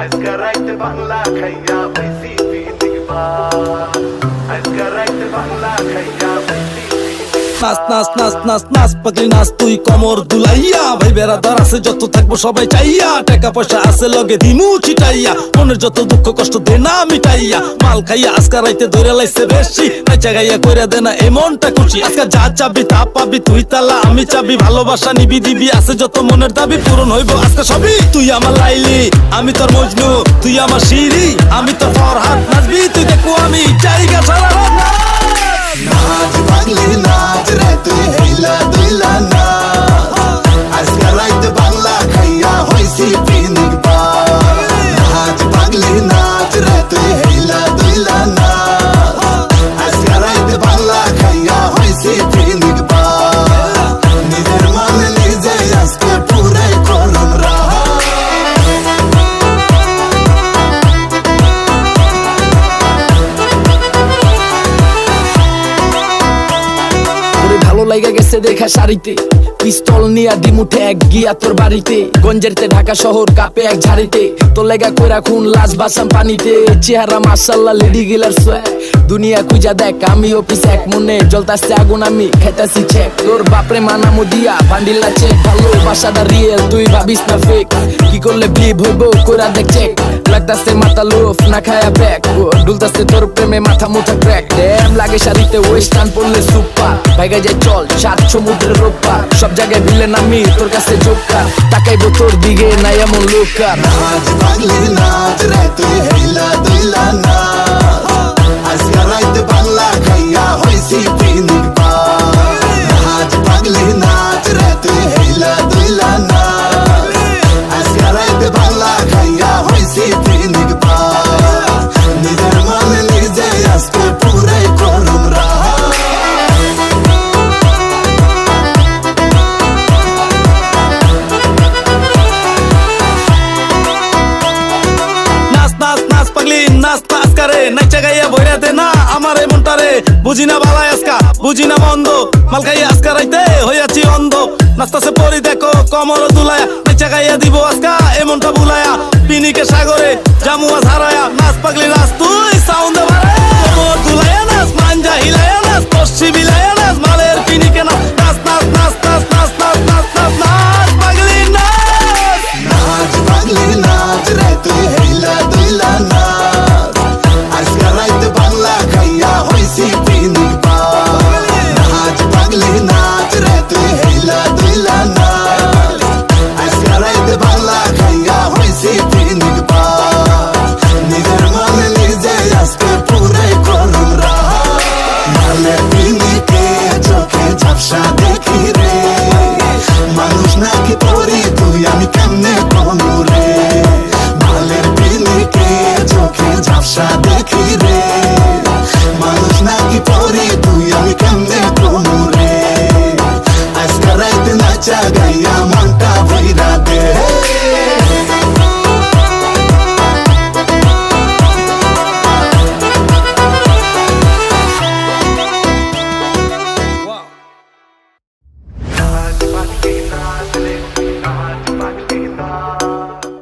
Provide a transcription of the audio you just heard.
আজকা রাইতে বাংলা খাইয়া বা আজকা রাইতে বাংলা খাইয়া পাগলি তুই কমর দুলাইয়া। ভাই আছে, যত থাকব সবাই চাইয়া। টাকা পয়সা আছে, লগে চিটাইয়া মনের যত দুঃখ কষ্ট দে না মিটাইয়া। মাল খাইয়া আজকা রাইতে ধরে লাইছে বেশি। নাচা গাইয়া কইরা দে না এমনটা খুশি। আজকে যা চাবি তা পাবি, তুই তালা, আমি চাবি। ভালোবাসা নিবি, দিবি, আছে যত মনের দাবি, পূরণ হইব আজকে সবই। তুই আমার লাইলি, আমি তোর মজনু, তুই আমার শিরি আমি তোর ফরহাদ নাচবি, তুই দেখব আমি জায়গা সারা রাত লাগা গেছে দেখা শাড়িতে। পিস্তল নিয়া দিমুঠে এক গিয়া তোর বাড়িতে। গঞ্জেরতে ঢাকা শহর, কাপে এক ঝাড়িতে। তোর লেগা কইরা খুন, লাশ বাসাম পানিতে। চেহারা মার্শাল্লাহ লেডি গিলার দুনিয়া কুইজা দেখ, আমি অফিস এক মনে। জ্বলতাছে আগুন, আমি খাইতাছি চেক তোর বাপরে মানামো দিয়া বান্ডিলা চেক ভালো, বাসাটা রিয়েল তুই ভাবিস না ফেক কি করলে বিলিভ হইব, কইরা দেখ চেক লাগতাছে মাথা লুফ, না খায়া ব্যাক ডুলতাছে তোর প্রেমে মাথা মুথা ক্র্যাক ড্যাম লাগে শাড়িতে ওয়েস্টার্ন পড়লে সুপার ভাইগা যায় চল, সাত সমুদ্রের রোপা। সব জায়গায় ভিলে নামি তোর কাছে জোকা তাকাইবো তোর দিকে নাই এমন লোকার। নাচ পাগলি নাচ রে তুই হেলা দুইলা না নাচ পাগলি নাচ নাচ গাইয়া ভইরা দে না আমার এমনটারে বুঝি না বালাই আজকা, বুঝি না মন্দ। মাল খাইয়া আজকা রাইতে হইয়াছি অন্ধ। নাচতাছে পরি দেখো কমর দুলায়া, নাচা গাইয়া দিব আজকা, এমনটা বুলায়া পিনিকে সাগরে, জামুয়া ধারায়া নাচ পাগলি নাচ তুই